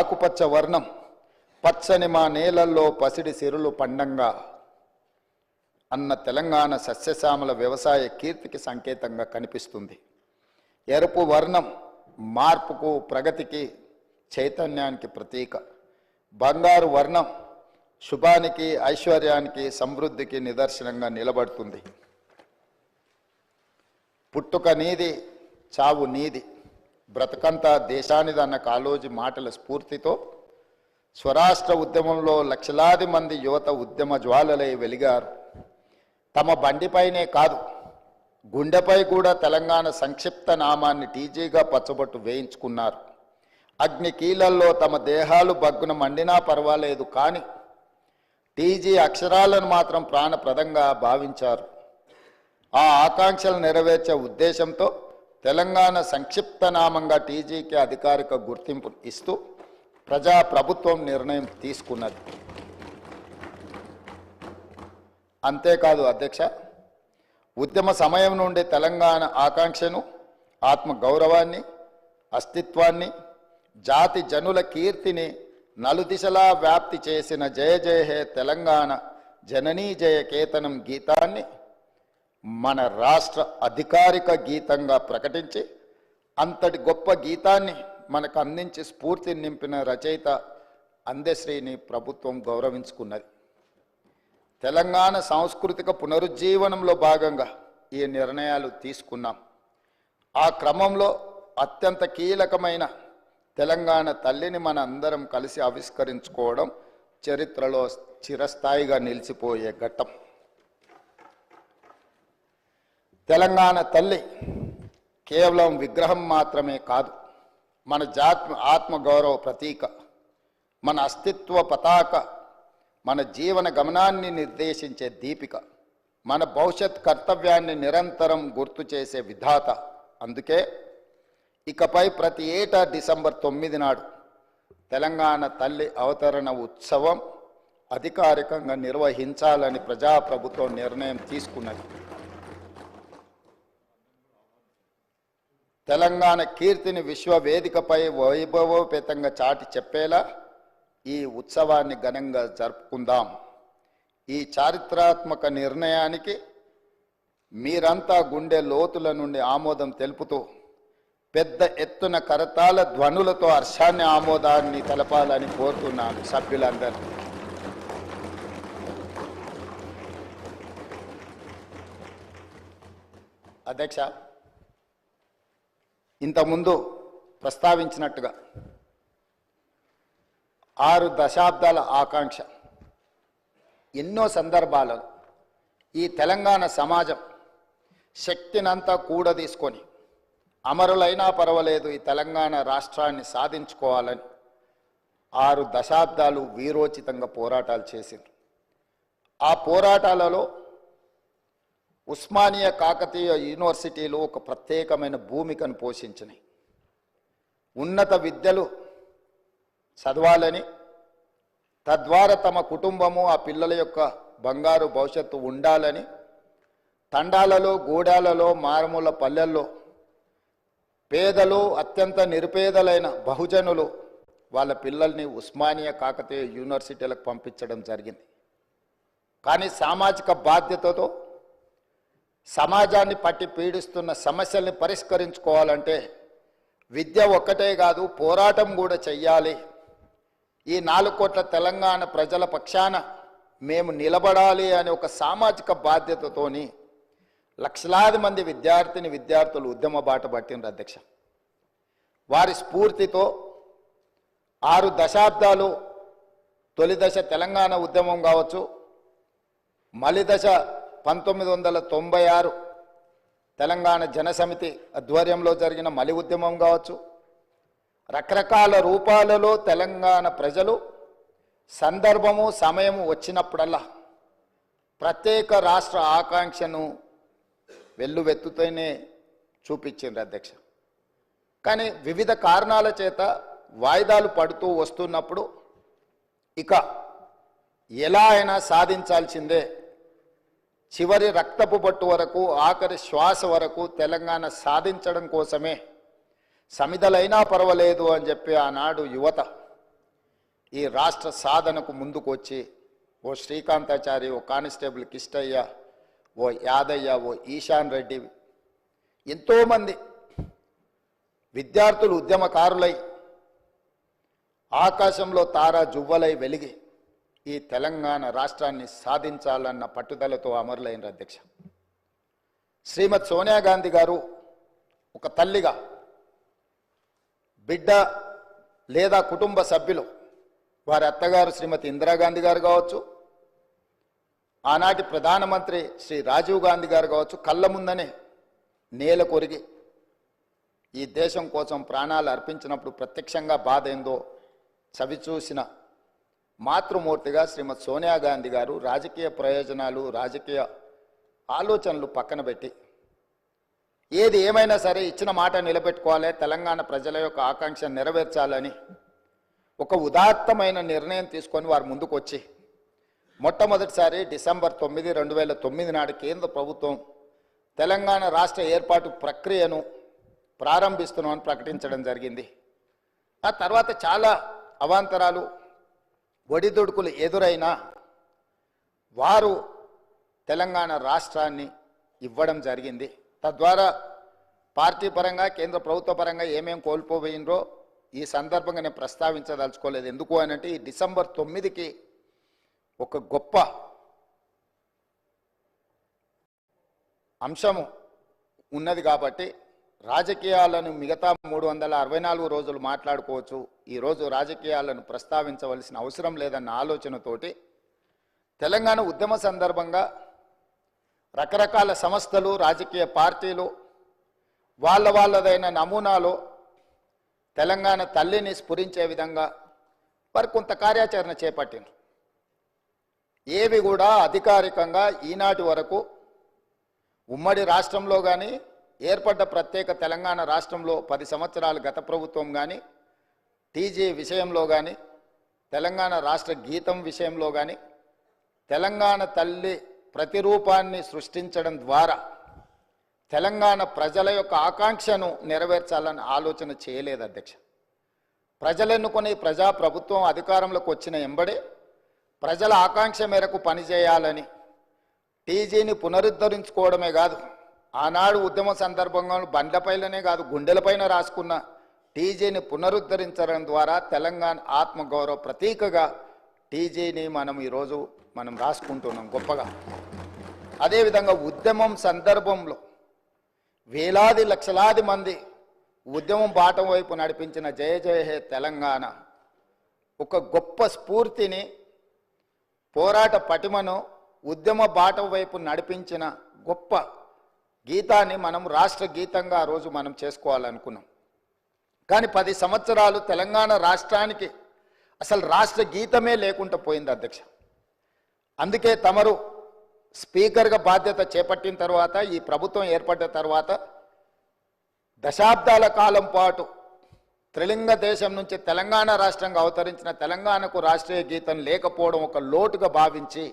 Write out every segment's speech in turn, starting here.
ఆకుపచ్చ వర్ణం పచ్చని మా నేలల్లో పసిడి సిరులు పండంగా. అన్న తెలంగాణ సస్యశ్యామల వ్యవసాయ కీర్తికి సంకేతంగా కనిపిస్తుంది. ఎరుపు వర్ణం మార్పుకు ప్రగతికి చైతన్యానికి ప్రతీక. బంగారు వర్ణం శుభానికి ఐశ్వర్యానికి సమృద్ధికి నిదర్శనంగా నిలబడుతుంది. పుట్టుక నీది చావు నీది. బ్రతకంతా దేశానిదన్న కాలోజీ మాటల స్ఫూర్తితో స్వరాష్ట్ర ఉద్యమంలో లక్షలాది మంది యువత ఉద్యమ జ్వాలలై వెలిగారు. తమ బండిపైనే కాదు గుండెపై కూడా తెలంగాణ సంక్షిప్త నామాన్ని టీజీగా పచ్చబొట్టు వేయించుకున్నారు. అగ్ని కీలల్లో తమ దేహాలు బగ్గున మండినా పర్వాలేదు కానీ టీజీ అక్షరాలను మాత్రం ప్రాణప్రదంగా భావించారు. ఆ ఆకాంక్షలు నెరవేర్చే ఉద్దేశంతో తెలంగాణ సంక్షిప్త నామంగా టీజీకి అధికారిక గుర్తింపు ఇస్తూ ప్రజా ప్రభుత్వం నిర్ణయం తీసుకున్నది. అంతేకాదు అధ్యక్ష ఉద్యమ సమయం నుండి తెలంగాణ ఆకాంక్షను ఆత్మ గౌరవాన్ని అస్తిత్వాన్ని జాతి జనుల కీర్తిని నలుదిశలా వ్యాప్తి చేసిన జయ జయ హే తెలంగాణ జననీ జయ కేతనం గీతాన్ని మన రాష్ట్ర అధికారిక గీతంగా ప్రకటించి అంతటి గొప్ప గీతాన్ని మనకు అందించి స్ఫూర్తి నింపిన రచయిత అందశ్రీని ప్రభుత్వం గౌరవించుకున్నది. తెలంగాణ సాంస్కృతిక పునరుజ్జీవనంలో భాగంగా ఈ నిర్ణయాలు తీసుకున్నాం. ఆ క్రమంలో అత్యంత కీలకమైన తెలంగాణ తల్లిని మన అందరం కలిసి ఆవిష్కరించుకోవడం చరిత్రలో చిరస్థాయిగా నిలిచిపోయే ఘట్టం. తెలంగాణ తల్లి కేవలం విగ్రహం మాత్రమే కాదు మన జాత్మ ఆత్మగౌరవ ప్రతీక మన అస్తిత్వ పతాక మన జీవన గమనాన్ని నిర్దేశించే దీపిక మన భవిష్యత్ కర్తవ్యాన్ని నిరంతరం గుర్తు చేసే విధాత. అందుకే ఇకపై ప్రతి ఏటా డిసెంబర్ తొమ్మిది నాడు తెలంగాణ తల్లి అవతరణ ఉత్సవం అధికారికంగా నిర్వహించాలని ప్రజాప్రభుత్వం నిర్ణయం తీసుకున్నది. తెలంగాణ కీర్తిని విశ్వవేదికపై వైభవోపేతంగా చాటి చెప్పేలా ఈ ఉత్సవాన్ని ఘనంగా జరుపుకుందాం. ఈ చారిత్రాత్మక నిర్ణయానికి మీరంతా గుండె లోతుల నుండి ఆమోదం తెలుపుతూ పెద్ద ఎత్తున కరతాల ధ్వనులతో హర్షాన్ని ఆమోదాన్ని తెలపాలని కోరుతున్నాను సభ్యులందరూ అధ్యక్ష ఇంతకుముందు ప్రస్తావించినట్టుగా ఆరు దశాబ్దాల ఆకాంక్ష. ఎన్నో సందర్భాలలో ఈ తెలంగాణ సమాజం శక్తినంతా కూడదీసుకొని అమరులైనా పర్వాలేదు ఈ తెలంగాణ రాష్ట్రాన్ని సాధించుకోవాలని ఆరు దశాబ్దాలు వీరోచితంగా పోరాటాలు చేసింది ఆ పోరాటాలలో ఉస్మానియా కాకతీయ యూనివర్సిటీలు ఒక ప్రత్యేకమైన భూమికను పోషించినాయి ఉన్నత విద్యలు చదవాలని తద్వారా తమ కుటుంబము ఆ పిల్లల యొక్క బంగారు భవిష్యత్తు ఉండాలని తండాలలో గూడాలలో మారుమూల పల్లెల్లో పేదలు అత్యంత నిరుపేదలైన బహుజనులు వాళ్ళ పిల్లల్ని ఉస్మానియా కాకతీయ యూనివర్సిటీలకు పంపించడం జరిగింది. కానీ సామాజిక బాధ్యతతో సమాజాన్ని పట్టి పీడిస్తున్న సమస్యల్ని పరిష్కరించుకోవాలంటే విద్య ఒక్కటే కాదు పోరాటం కూడా చెయ్యాలి. ఈ నాలుగు కోట్ల తెలంగాణ ప్రజల పక్షాన మేము నిలబడాలి అనే ఒక సామాజిక బాధ్యతతోని లక్షలాది మంది విద్యార్థిని విద్యార్థులు ఉద్యమ బాట పట్టిండ్రు అధ్యక్ష. వారి స్ఫూర్తితో ఆరు దశాబ్దాలు తొలి దశ తెలంగాణ ఉద్యమం కావచ్చు మలిదశ పంతొమ్మిది వందల తొంభై ఆరు తెలంగాణ జనసమితి ఆధ్వర్యంలో జరిగిన మలి ఉద్యమం కావచ్చు. రకరకాల రూపాలలో తెలంగాణ ప్రజలు సందర్భము సమయము వచ్చినప్పుడల్లా ప్రత్యేక రాష్ట్ర ఆకాంక్షను వెల్లువెత్తుతూనే చూపించింది అధ్యక్ష. కానీ వివిధ కారణాల చేత వాయిదాలు పడుతూ వస్తున్నప్పుడు ఇక ఎలా అయినా సాధించాల్సిందే చివరి రక్తపు బొట్టు వరకు ఆఖరి శ్వాస వరకు తెలంగాణ సాధించడం కోసమే. సమిధలైనా పర్వాలేదు అని చెప్పి ఆనాడు యువత ఈ రాష్ట్ర సాధనకు ముందుకొచ్చి ఓ శ్రీకాంతాచారి ఓ కానిస్టేబుల్ కిష్టయ్య ఓ యాదయ్య ఓ ఈశాన్ రెడ్డి ఎంతోమంది విద్యార్థులు ఉద్యమకారులై ఆకాశంలో తారా జువ్వలై వెలిగి ఈ తెలంగాణ రాష్ట్రాన్ని సాధించాలన్న పట్టుదలతో అమరులైన అధ్యక్ష. శ్రీమతి సోనియా గాంధీ గారు ఒక తల్లిగా బిడ్డ లేదా కుటుంబ సభ్యులు వారి అత్తగారు శ్రీమతి ఇందిరాగాంధీ గారు కావచ్చు ఆనాటి ప్రధానమంత్రి శ్రీ రాజీవ్ గాంధీ గారు కావచ్చు కళ్ళ ముందనే నేల కొరిగి ఈ దేశం కోసం ప్రాణాలు అర్పించినప్పుడు ప్రత్యక్షంగా బాధ ఏందో చవి చూసిన మాతృమూర్తిగా శ్రీమతి సోనియా గాంధీ గారు రాజకీయ ప్రయోజనాలు రాజకీయ ఆలోచనలు పక్కన పెట్టి ఏది ఏమైనా సరే ఇచ్చిన మాట నిలబెట్టుకోవాలి తెలంగాణ ప్రజల యొక్క ఆకాంక్ష నెరవేర్చాలని ఒక ఉదాత్తమైన నిర్ణయం తీసుకొని వారు ముందుకొచ్చి మొట్టమొదటిసారి డిసెంబర్ తొమ్మిది రెండు వేల తొమ్మిది నాడు కేంద్ర ప్రభుత్వం తెలంగాణ రాష్ట్ర ఏర్పాటు ప్రక్రియను ప్రారంభిస్తున్నామని ప్రకటించడం జరిగింది. ఆ తర్వాత చాలా అవాంతరాలు ఒడిదుడుకులు ఎదురైనా వారు తెలంగాణ రాష్ట్రాన్ని ఇవ్వడం జరిగింది. తద్వారా పార్టీ పరంగా కేంద్ర ప్రభుత్వ పరంగా ఏమేమి కోల్పోయిండ్రో ఈ సందర్భంగా నేను ప్రస్తావించదలుచుకోలేదు. ఎందుకు అనంటే ఈ డిసెంబర్ తొమ్మిదికి ఒక గొప్ప అంశము ఉన్నది కాబట్టి రాజకీయాలను మిగతా మూడు వందల అరవై నాలుగు రోజులు మాట్లాడుకోవచ్చు. ఈరోజు రాజకీయాలను ప్రస్తావించవలసిన అవసరం లేదన్న ఆలోచనతోటి తెలంగాణ ఉద్యమ సందర్భంగా రకరకాల సంస్థలు రాజకీయ పార్టీలు వాళ్ళ వాళ్ళదైన నమూనాలో తెలంగాణ తల్లిని స్ఫురించే విధంగా వారు కొంత కార్యాచరణ చేపట్టిండ్రు. ఏవి కూడా అధికారికంగా ఈనాటి వరకు ఉమ్మడి రాష్ట్రంలో కానీ ఏర్పడ్డ ప్రత్యేక తెలంగాణ రాష్ట్రంలో పది సంవత్సరాలు గత ప్రభుత్వం కానీ టీజీ విషయంలో కానీ తెలంగాణ రాష్ట్ర గీతం విషయంలో కానీ తెలంగాణ తల్లి ప్రతిరూపాన్ని సృష్టించడం ద్వారా తెలంగాణ ప్రజల యొక్క ఆకాంక్షను నెరవేర్చాలని ఆలోచన చేయలేదు అధ్యక్ష. ప్రజలెన్నుకొని ప్రజాప్రభుత్వం ప్రజా ప్రభుత్వం అధికారంలోకి వచ్చిన ఎంబడే ప్రజల ఆకాంక్ష మేరకు పనిచేయాలని టీజీని పునరుద్ధరించుకోవడమే కాదు ఆనాడు ఉద్యమ సందర్భంగా బండ్లపైలనే కాదు గుండెలపైన రాసుకున్న టీజీని పునరుద్ధరించడం ద్వారా తెలంగాణ ఆత్మగౌరవ ప్రతీకగా టీజీని మనం ఈరోజు మనం రాసుకుంటున్నాం గొప్పగా. అదేవిధంగా ఉద్యమం సందర్భంలో వేలాది లక్షలాది మంది ఉద్యమం బాటం వైపు నడిపించిన జయ జయ హే తెలంగాణ ఒక గొప్ప స్ఫూర్తిని పోరాట పటిమను ఉద్యమ బాటం వైపు నడిపించిన గొప్ప గీతాన్ని మనం రాష్ట్ర గీతంగా ఆ రోజు మనం చేసుకోవాలనుకున్నాం. కానీ పది సంవత్సరాలు తెలంగాణ రాష్ట్రానికి అసలు రాష్ట్ర గీతమే లేకుండా పోయింది అధ్యక్ష. అందుకే తమరు స్పీకర్గా బాధ్యత చేపట్టిన తర్వాత ఈ ప్రభుత్వం ఏర్పడ్డ తర్వాత దశాబ్దాల కాలం పాటు త్రిలింగ దేశం నుంచి తెలంగాణ రాష్ట్రంగా అవతరించిన తెలంగాణకు రాష్ట్రీయ గీతం లేకపోవడం ఒక లోటుగా భావించి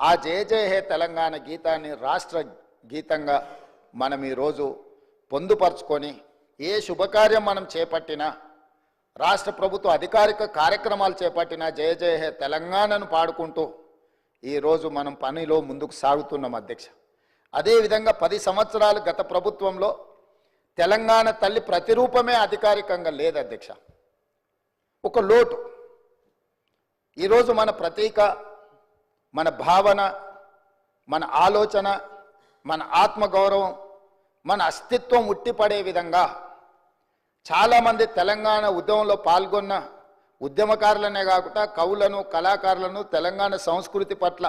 ఆ జేజే జయ హే తెలంగాణ గీతాన్ని రాష్ట్ర గీతంగా మనం ఈరోజు పొందుపరుచుకొని ఏ శుభకార్యం మనం చేపట్టినా రాష్ట్ర ప్రభుత్వ అధికారిక కార్యక్రమాలు చేపట్టినా జయ జయ హే తెలంగాణను పాడుకుంటూ ఈరోజు మనం పనిలో ముందుకు సాగుతున్నాం అధ్యక్ష. అదేవిధంగా పది సంవత్సరాలు గత ప్రభుత్వంలో తెలంగాణ తల్లి ప్రతిరూపమే అధికారికంగా లేదు అధ్యక్ష. ఒక లోటు. ఈరోజు మన ప్రతీక మన భావన మన ఆలోచన మన ఆత్మగౌరవం మన అస్తిత్వం ఉట్టిపడే విధంగా చాలామంది తెలంగాణ ఉద్యమంలో పాల్గొన్న ఉద్యమకారులనే కాకుండా కవులను కళాకారులను తెలంగాణ సంస్కృతి పట్ల